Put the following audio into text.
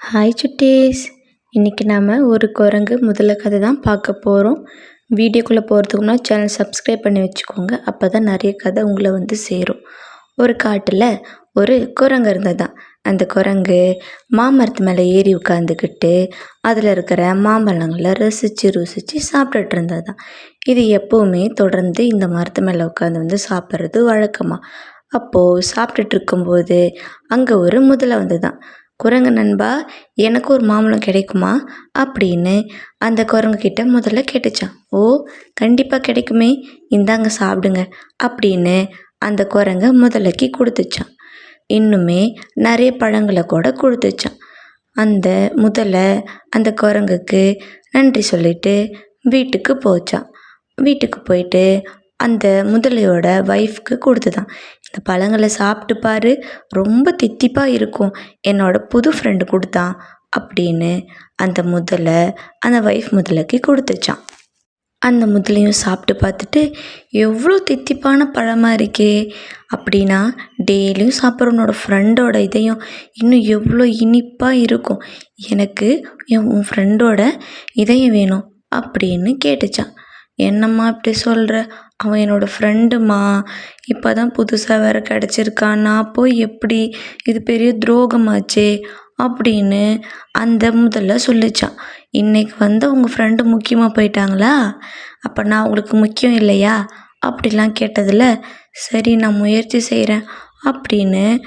Hi சுட்டீஸ். இன்றைக்கி நாம் ஒரு குரங்கு முதல்ல கதை தான் பார்க்க போகிறோம் வீடியோக்குள்ளே போகிறதுக்கு முன்னாடி சேனல் சப்ஸ்கிரைப் பண்ணி வச்சுக்கோங்க. அப்போ தான் நிறைய கதை உங்களை வந்து சேரும். ஒரு காட்டில் ஒரு குரங்கு இருந்ததான். அந்த குரங்கு மாமரத்து மேலே ஏறி உட்காந்துக்கிட்டு அதில் இருக்கிற மாம்பழங்களை ரசித்து ருசித்து சாப்பிட்டுட்டு இருந்ததான். இது எப்போவுமே தொடர்ந்து இந்த மரத்து மேலே உட்காந்து வந்து சாப்பிட்றது வழக்கமாக அப்போது சாப்பிட்டுட்டு இருக்கும்போது அங்கே ஒரு முதலை வந்துதான். குரங்கு நண்பா எனக்கு ஒரு மாம்பழம் கிடைக்குமா? அப்படின்னு அந்த குரங்குக்கிட்ட முதல்ல கேட்டுச்சான் ஓ கண்டிப்பாக கிடைக்குமே. இந்தாங்க சாப்பிடுங்க அப்படின்னு அந்த குரங்கு முதலைக்கு கொடுத்துச்சான் இன்னுமே நிறைய பழங்களை கூட கொடுத்துச்சான் அந்த முதலை அந்த குரங்குக்கு நன்றி சொல்லிட்டு வீட்டுக்கு போச்சான் வீட்டுக்கு போயிட்டு அந்த முதலையோட ஒய்ஃப்க்கு கொடுத்துதான். இந்த பழங்களை சாப்பிட்டு பாரு ரொம்ப தித்திப்பாக இருக்கும். என்னோட புது ஃப்ரெண்டு கொடுத்தான் அப்படின்னு அந்த முதலை அந்த ஒய்ஃப் முதலைக்கு கொடுத்துச்சான் அந்த முதலையும் சாப்பிட்டு பார்த்துட்டு எவ்வளோ தித்திப்பான பழமாக இருக்கே அப்படின்னா டெய்லியும் சாப்பிட்ற உன்னோட ஃப்ரெண்டோட இதயம் இன்னும் எவ்வளோ இனிப்பாக இருக்கும். எனக்கு என் உன் ஃப்ரெண்டோட இதயம் வேணும் அப்படின்னு கேட்டுச்சான் என்னம்மா இப்படி சொல்கிற அவன் என்னோடய ஃப்ரெண்டுமா இப்போ தான் புதுசாக வேறு கிடச்சிருக்கான். நான் போய் எப்படி? இது பெரிய துரோகமாச்சே அப்படின்னு அந்த முதல்ல சொல்லிச்சான். இன்றைக்கி வந்து உங்கள் ஃப்ரெண்டு முக்கியமாக போயிட்டாங்களா? அப்போ நான் உங்களுக்கு முக்கியம் இல்லையா? அப்படிலாம் கேட்டதில் சரி நான் முயற்சி செய்கிறேன் அப்படின்னு